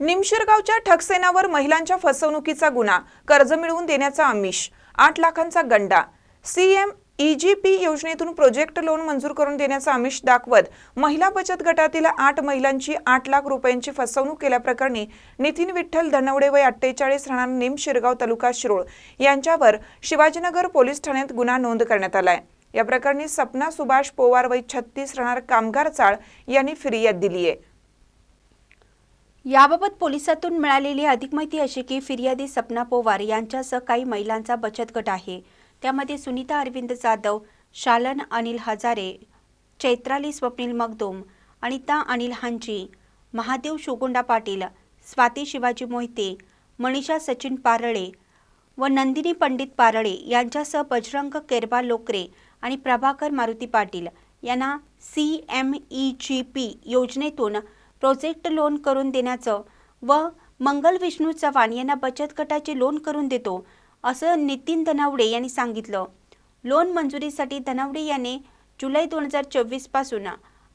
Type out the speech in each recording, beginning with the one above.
निमशिरगावच्या ठकसेनावर महिलांच्या फसवणुकीचा गुन्हा कर्ज मिळवून देण्याचा आमिष आठ लाखांचा गंडा. सीएम ईजीपी योजनेतून प्रोजेक्ट लोन मंजूर करून देण्याचा आमिष दाखवत महिला बचत गटातील आठ महिलांची आठ लाख रुपयांची फसवणूक केल्याप्रकरणी नितीन विठ्ठल धनवडे वय अठ्ठेचाळीस राहणार निम शिरगाव तालुका शिरोळ. यांच्यावर शिवाजीनगर पोलीस ठाण्यात गुन्हा नोंद करण्यात आलाय. या प्रकरणी सपना सुभाष पोवार वय छत्तीस राहणार कामगार चाळ यांनी फिर्याद दिली आहे याबाबत पोलिसातून मिळालेली अधिक माहिती अशी की फिर्यादी सपना पोवार यांच्यासह काही महिलांचा बचत गट आहे. त्यामध्ये सुनीता अरविंद जाधव शालन अनिल हजारे चैत्राली स्वप्नील मगदोम अनिता अनिल हांची महादेव शुगुंडा पाटील स्वाती शिवाजी मोहिते मनीषा सचिन पारळे व नंदिनी पंडित पारळे यांच्यासह बजरंग केरबा लोकरे आणि प्रभाकर मारुती पाटील यांना C M E G P योजनेतून प्रोजेक्ट लोन करून देण्याचं व मंगल विष्णू चव्हाण यांना बचत गटाचे लोन करून देतो असं नितीन धनावडे यांनी सांगितलं. लोन मंजुरीसाठी धनावडे यांनी जुलै दोन हजार चोवीसपासून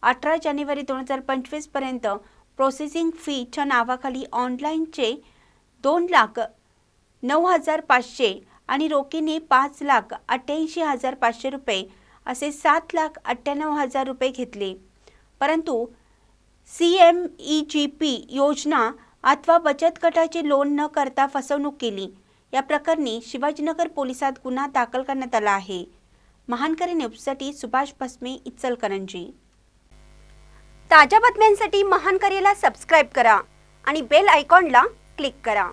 अठरा जानेवारी दोन हजार पंचवीसपर्यंत प्रोसेसिंग फीच्या नावाखाली ऑनलाईनचे दोन लाख नऊ हजार पाचशे आणि रोखीने पाच लाख अठ्ठ्याऐंशी हजार पाचशे रुपये असे सात लाख अठ्ठ्याण्णव हजार रुपये घेतले. परंतु C M E G P योजना अथवा बचत गटाचे लोन न करता फसवणूक केली. या प्रकरणी शिवाजीनगर पोलिसात गुन्हा दाखल करण्यात आला आहे. महानकरी न्यूजसाठी सुभाष भस्मे इचलकरंजी. ताज्या बातम्यांसाठी महानकरीला सबस्क्राईब करा आणि बेल आयकॉनला क्लिक करा.